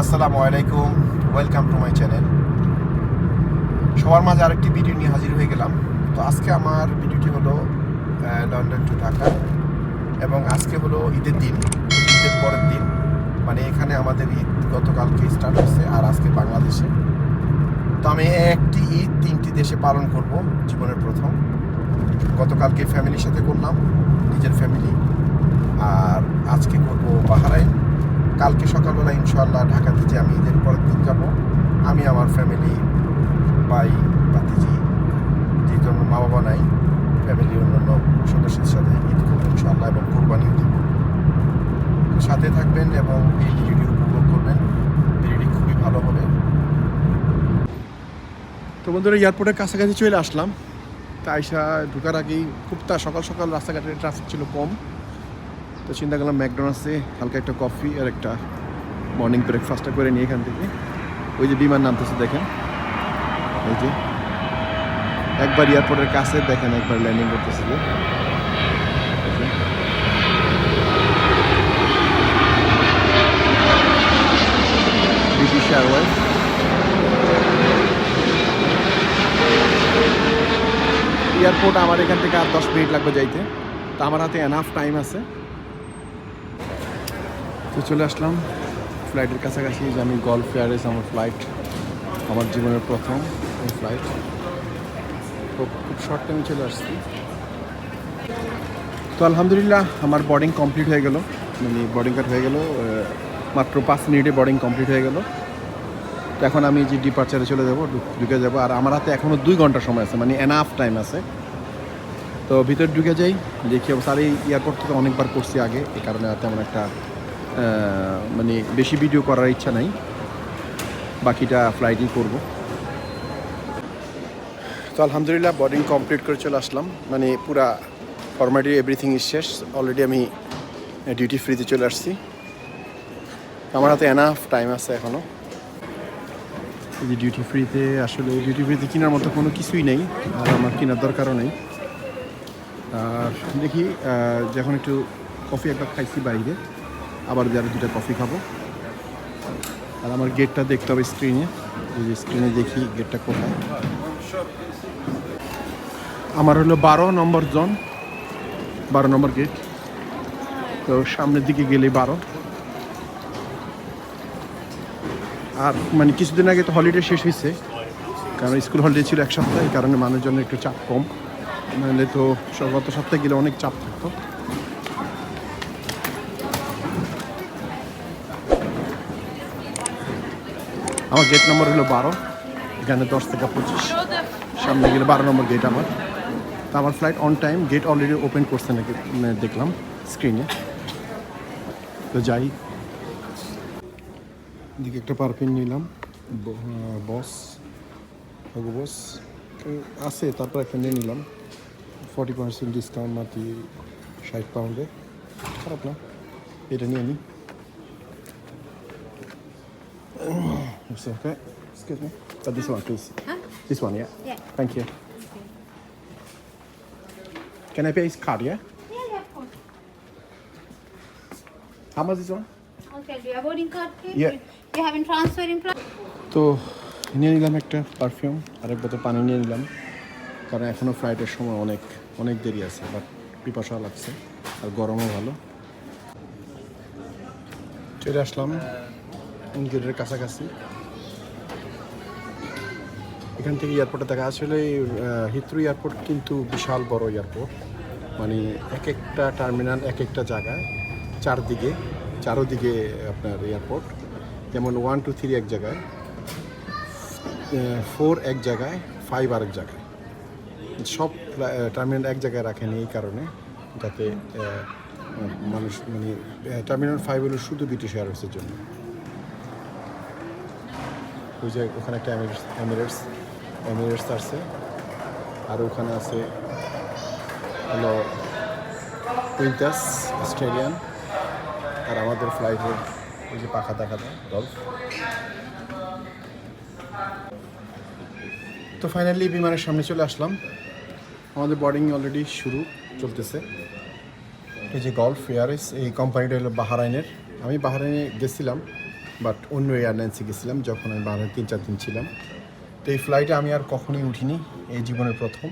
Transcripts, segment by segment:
আসসালামু আলাইকুম welcome to my channel সবার মাঝে আরেকটি ভিডিও নিয়ে হাজির হয়ে গেলাম। তো আজকে আমার ভিডিওটি হলো লন্ডন টু ঢাকা এবং আজকে হলো ঈদের দিন, ঈদের পরের দিন। মানে এখানে আমাদের ঈদ গতকালকে স্টার্ট হয়েছে আর আজকে বাংলাদেশে। তো আমি একটি ঈদ তিনটি দেশে পালন করব, জীবনের প্রথম। গতকালকে ফ্যামিলির সাথে করলাম, নিজের ফ্যামিলি আর আজকে করব বাহারাইন কালকে সকালবেলা ইনশাল্লাহ ঢাকাতে যে আমি ঈদের পরের দিন যাব, আমি আমার ফ্যামিলি ভাই, ভাতিজি যেহেতু আমার মা বাবা নাই ফ্যামিলি অন্যান্য সদস্যদের সাথে ঈদ করব ইনশাল্লাহ এবং কোরবানিও দেব। সাথে থাকবেন এবং এই ভিডিওটি উপভোগ করবেন। ভিডিওটি খুবই ভালো হবে। তো বন্ধুরা এয়ারপোর্টের কাছাকাছি চলে আসলাম। তা আইসা ঢুকার আগেই খুব তা সকাল সকাল রাস্তাঘাটের ট্রাফিক ছিল কম। তো চিন্তা করলাম ম্যাকডোনাল্ডসে হালকা একটা কফি আর একটা মর্নিং ব্রেকফাস্টটা করে নিয়ে এখান থেকে। ওই যে বিমান নামতেছে, দেখেন। এই যে। একবার এয়ারপোর্টের কাছে, দেখেন একবার ল্যান্ডিং করতেছে যে। এয়ারপোর্ট আমার এখান থেকে আর দশ মিনিট লাগবে যাইতে। তো আমার হাতে এনাফ টাইম আছে। তো চলে আসলাম। ফ্লাইটের কাছাকাছি যে আমি গল্ফ এয়ারওয়েজ আমার ফ্লাইট আমার জীবনের প্রথম ফ্লাইট তো খুব শর্ট টাইমে চলে আসছি। তো আলহামদুলিল্লাহ আমার বোর্ডিং কমপ্লিট হয়ে গেল। মানে বোর্ডিং কার্ড হয়ে গেল মাত্র পাঁচ মিনিটে বোর্ডিং কমপ্লিট হয়ে গেল। তো এখন আমি যে ডিপার্চারে চলে যাব ঢুক- যাব, আর আমার হাতে এখনও দুই ঘণ্টা সময় আছে মানে এনাফ টাইম আছে। তো ভিতরে ঢুকে যাই, দেখি আর এই এয়ারপোর্ট থেকে অনেকবার করছি আগে এই কারণে আর তেমন একটা মানে বেশি ভিডিও করার ইচ্ছা নাই। বাকিটা ফ্লাইটই করব। তো আলহামদুলিল্লাহ বোর্ডিং কমপ্লিট করে চলে আসলাম। মানে পুরা ফর্মালিটি এভরিথিং ইজ শেষ। অলরেডি আমি ডিউটি ফ্রিতে চলে আসছি। আমার হাতে এনাফ টাইম আছে এখনও যে ডিউটি ফ্রিতে আসলে ডিউটি ফ্রিতে কেনার মতো কোনো কিছুই নেই। আর আমার কেনার দরকারও নেই। আর দেখি যখন একটু কফি একবার খাইছি বাইরে। আবার আরও দুটা কফি খাব। আর আমার গেটটা দেখতে হবে স্ক্রিনে এই যে স্ক্রিনে দেখি গেটটা কোথায়। আমার হলো বারো নম্বর জন বারো নম্বর গেট তো সামনের দিকে গেলে বারো। আর মানে কিছুদিন আগে তো হলিডে শেষ হয়েছে। কারণ স্কুল হলিডে ছিল এক সপ্তাহ, এই কারণে মানুষজনের একটু চাপ কম। নাহলে তো গত সপ্তাহে গেলে অনেক চাপ থাকতো। আমার গেট নম্বর হলো বারো। এখানে দশ থেকে পঁচিশ। সামনে গেলে বারো নম্বর গেট আমার। তো আমার flight on time gate already open করছে নাকি মানে দেখলাম স্ক্রিনে তো যাই। দিকে একটা পারফিউম নিলাম। বস বস আছে, তারপর একটা নিয়ে নিলাম। ফর্টি পার্সেন্ট ডিসকাউন্ট মাতি ষাট পাউন্ডে খারাপ না, এটা নিয়ে নিই It's okay. Excuse me. But this one, please. Huh? This one, yeah. Yeah. Thank you. Can I pay his card, yeah? Yeah, yeah, of course. How much this one? Okay, do you have boarding card, please? Yeah. You, you having transfer in? তো নিয়ে নিলাম একটা perfume আরেক বোতল পানি নিয়ে নিলাম কারণ এখনও ফ্লাইটের সময় অনেক অনেক দেরি আছে বাট পিপাসা লাগছে আর গরমও ভালো চলে আসলাম গেটের কাছাকাছি। এখান থেকে এয়ারপোর্টে দেখা, আসলে হিত্রু এয়ারপোর্ট কিন্তু বিশাল বড় এয়ারপোর্ট মানে এক একটা টার্মিনাল এক একটা জায়গায়, চারদিকে, চারোদিকে আপনার এয়ারপোর্ট যেমন ওয়ান টু থ্রি এক জায়গায় ফোর এক জায়গায় ফাইভ আরেক জায়গায়। সব টার্মিনাল এক জায়গায় রাখেন এই কারণে, যাতে মানুষ মানে টার্মিনাল ফাইভ হলো শুধু ব্রিটিশ এয়ারওয়েজের জন্য। ওই যে ওখানে একটা এমিরেটস এমিরেটস এমিরেটস আছে। আর ওখানে আছে হলো উইন্টাস অস্ট্রেলিয়ান আর আমাদের ফ্লাইটের ওই যে পাখা দেখা যায় গল্ফ তো ফাইনালি বিমানের সামনে চলে আসলাম। আমাদের বোর্ডিং অলরেডি শুরু, চলতেছে। এই যে গল্ফ এয়ারএস এই কোম্পানিটা হলো বাহারাইনের আমি বাহারাইনে গেছিলাম। বাট অন্য এয়ারলাইন্সে গেছিলাম যখন আমি বাংলায় তিন, চার দিন ছিলাম। তো এই ফ্লাইটে আমি আর কখনোই উঠিনি, এই জীবনের প্রথম।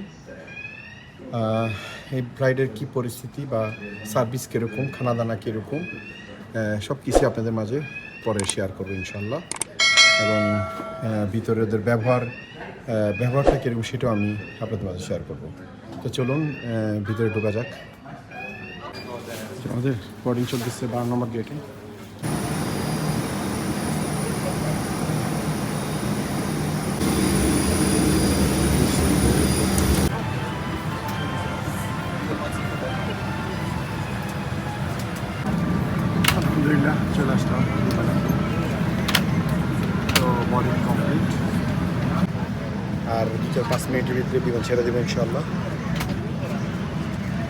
এই ফ্লাইটের কী পরিস্থিতি বা সার্ভিস কীরকম খানা দানা কীরকম সব কিছু আপনাদের মাঝে পরে শেয়ার করব ইনশাল্লাহ এবং ভিতরে ওদের ব্যবহার ব্যবহারটা কীরকম সেটাও আমি আপনাদের মাঝে শেয়ার করব। তো চলুন ভিতরে ঢোকা যাক। আমাদের বোর্ডিং চলতেছে বারো নম্বর গেটে বোর্ডিং কমপ্লিট আর চার পাঁচ মিনিটের ভিতরে বিমান ছেড়ে দেবে ইনশাল্লাহ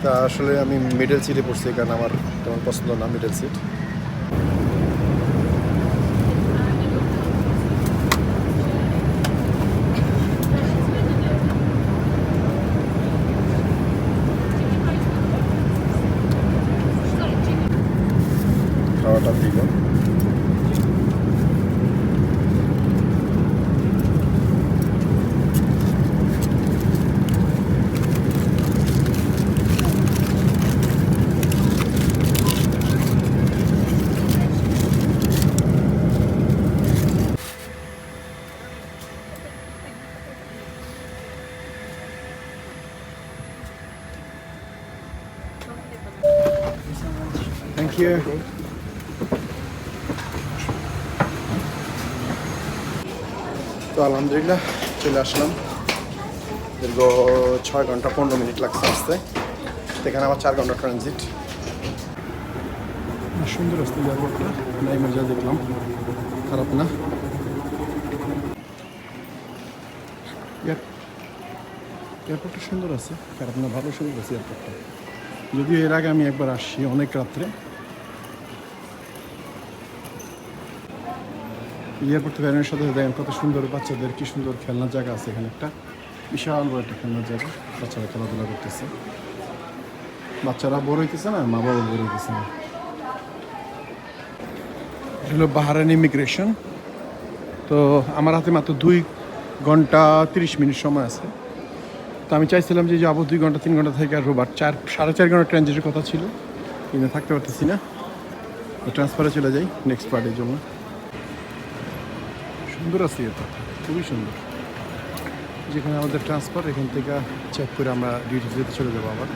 তা আসলে আমি মিডল সিটে পড়ছি কারণ আমার তেমন পছন্দ না মিডল সিট খাওয়াটা দিল ইউ তো আলহামদুলিল্লাহ, চলে আসলাম। দীর্ঘ ছয় ঘণ্টা, পনেরো মিনিট লাগছে আসতে। এখানে আমার চার ঘণ্টা ট্রানজিট সুন্দর আসতে এয়ারপোর্টটা নাই মজা দেখলাম। খারাপ না? এয়ারপোর্টটা সুন্দর আছে। খারাপ না, ভালো সুন্দর আছে এয়ারপোর্টটা যদিও এর আগে আমি একবার আসছি অনেক রাত্রে। এয়ারপোর্ট থেকে বেরোনোর সাথে দেখেন কত সুন্দর বাচ্চাদের কি সুন্দর খেলনার জায়গা আছে এখানে একটা। বিশাল বড় একটা খেলনার জায়গা, বাচ্চারা খেলাধুলা করতেছে। বাচ্চারা বড় হইতেছে না, মা বাবা বড় হইতেছে না। হলো বাহারান ইমিগ্রেশন। তো আমার হাতে মাত্র দুই ঘণ্টা তিরিশ মিনিট সময় আছে। তো আমি চাইছিলাম যে যাব দুই ঘণ্টা, তিন ঘণ্টা থেকে আর বাট চার, সাড়ে চার ঘণ্টা ট্রানজিটের কথা ছিল, কিন্তু থাকতে পারতেছি না। ট্রান্সফারে চলে যাই নেক্সট পার্টের জন্য। সুন্দর আছে এটা, খুবই সুন্দর। যেখানে আমাদের ট্রান্সফার এখান থেকে চেক করে আমরা ডিউটি ফ্রিতে চলে যাব আবার।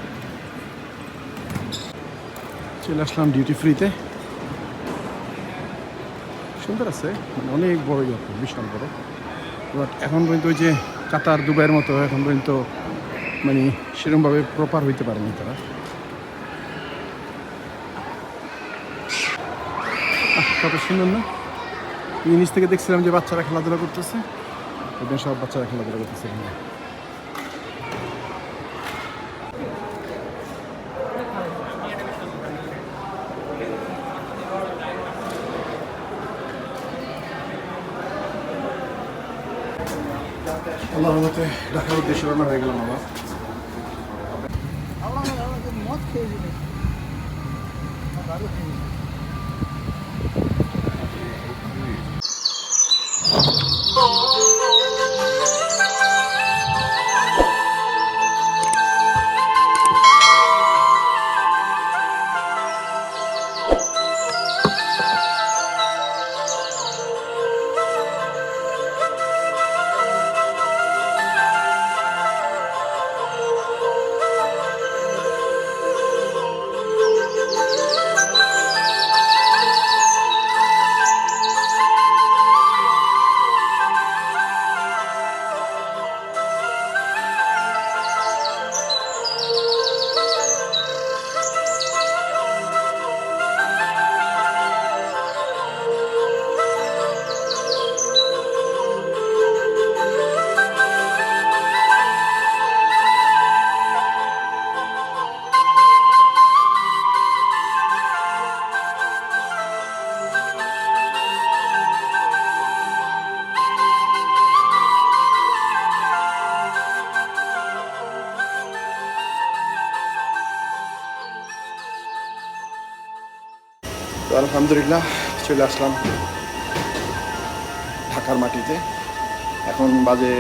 চলে আসলাম ডিউটি ফ্রিতে সুন্দর আছে মানে অনেক বড় এয়ারপোর্ট বিশাল বড় বাট এখন পর্যন্ত ওই যে কাতার, দুবাইয়ের মতো, এখন পর্যন্ত মানে সেরকমভাবে প্রপার হইতে পারেনি তারা। কত সুন্দর না? জিনিস থেকে দেখছিলাম যে বাচ্চারা খেলাধুলা করতেছে। ওদের সব বাচ্চারা খেলাধুলা করতেছে এখানে। আল্লাহ রহমতে ঢাকার উদ্দেশ্যে রওনা হয়ে গেলাম আবার তো আলহামদুলিল্লাহ চলে আসলাম ঢাকার মাটিতে। এখন বাজে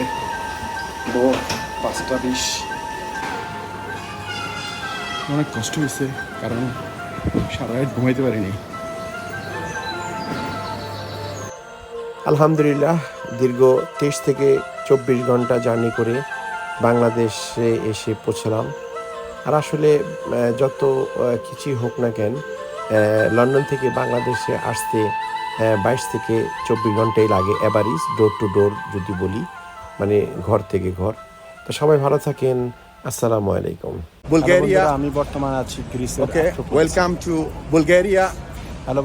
ভোর পাঁচটা বিশ। অনেক কষ্ট হয়েছে কারণ সারা রাত ঘুমাইতে পারিনি। আলহামদুলিল্লাহ দীর্ঘ তেইশ থেকে চব্বিশ ঘণ্টা জার্নি করে বাংলাদেশে এসে পৌঁছলাম। আর আসলে যত কিছুই হোক না কেন লন্ডন থেকে বাংলাদেশে আসতে বাইশ থেকে চব্বিশ ঘন্টাই লাগে অ্যাভারেজ ডোর টু ডোর যদি বলি মানে ঘর থেকে ঘর। তো সবাই ভালো থাকেন আসসালামু আলাইকুম। বুলগেরিয়া আমি বর্তমান আছি গ্রিসে okay welcome to Bulgaria hello